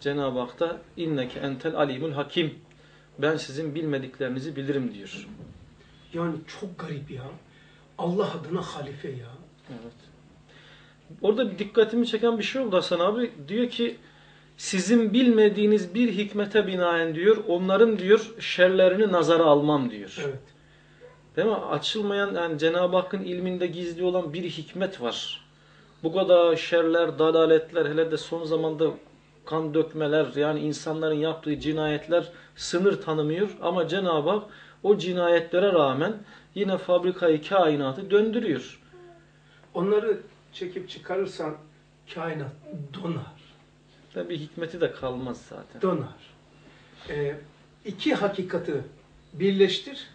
Cenab-ı Hak da inneke entel alimul hakim. Ben sizin bilmediklerinizi bilirim diyor. Yani çok garip ya. Allah adına halife ya. Evet. Orada bir dikkatimi çeken bir şey oldu Hasan abi. Diyor ki sizin bilmediğiniz bir hikmete binaen diyor onların diyor şerlerini nazara almam diyor. Evet. Değil mi? Açılmayan yani Cenab-ı Hakk'ın ilminde gizli olan bir hikmet var. Bu kadar şerler, dalaletler hele de son zamanda kan dökmeler yani insanların yaptığı cinayetler sınır tanımıyor ama Cenab-ı Hak o cinayetlere rağmen yine fabrikayı kainatı döndürüyor. Onları çekip çıkarırsan kainat donar. Tabi hikmeti de kalmaz zaten. Donar. Ee, iki hakikati birleştir,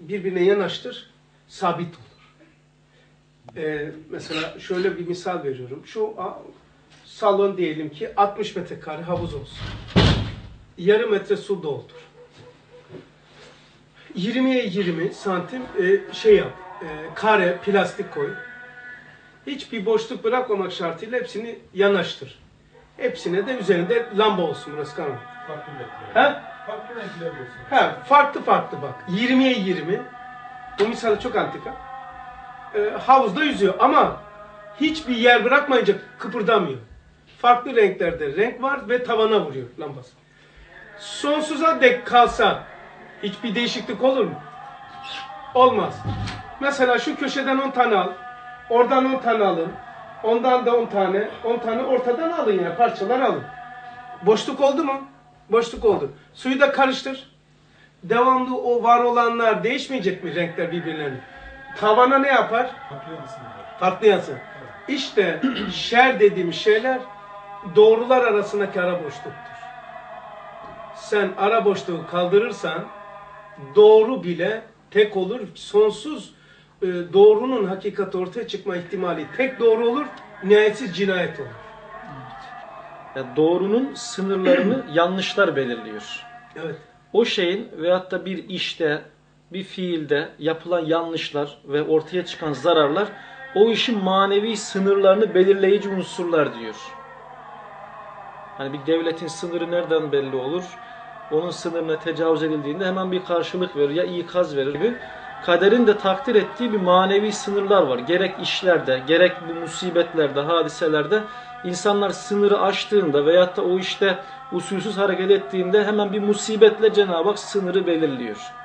birbirine yanaştır, sabit olur. Ee, mesela şöyle bir misal veriyorum. Şu salon diyelim ki 60 metrekare havuz olsun. Yarım metre su doldur. 20'ye 20 santim e, şey yap, e, kare plastik koy. Hiçbir boşluk bırakmamak şartıyla hepsini yanaştır. Hepsine de üzerinde lamba olsun burası kanal. Farklı renkler. He? Farklı renkler olsun. He, farklı farklı bak. 20'ye 20. Bu misal çok antika. Ee, havuzda yüzüyor ama hiçbir yer bırakmayınca kıpırdamıyor. Farklı renklerde renk var ve tavana vuruyor lambası. Sonsuza dek kalsa hiçbir değişiklik olur mu? Olmaz. Mesela şu köşeden 10 tane al. Oradan 10 tane alın. Ondan da 10 tane. 10 tane ortadan alın ya. Parçalar alın. Boşluk oldu mu? Boşluk oldu. Suyu da karıştır. Devamlı o var olanlar değişmeyecek mi renkler birbirlerine? Tavana ne yapar? Farklı yansımalar. Farklı yansın. İşte şer dediğimiz şeyler doğrular arasındaki ara boşluktur. Sen ara boşluğu kaldırırsan doğru bile tek olur. Sonsuz e, doğrunun hakikat ortaya çıkma ihtimali tek doğru olur. Nihayetsiz cinayet olur. Yani doğrunun sınırlarını yanlışlar belirliyor. Evet. O şeyin veyahut da bir işte, bir fiilde yapılan yanlışlar ve ortaya çıkan zararlar o işin manevi sınırlarını belirleyici unsurlar diyor. Hani bir devletin sınırı nereden belli olur? Onun sınırına tecavüz edildiğinde hemen bir karşılık verir ya ikaz verir gibi. Kaderin de takdir ettiği bir manevi sınırlar var. Gerek işlerde, gerek bu musibetlerde, hadiselerde insanlar sınırı aştığında veyahut da o işte usulsüz hareket ettiğinde hemen bir musibetle Cenab-ı Hak sınırı belirliyor.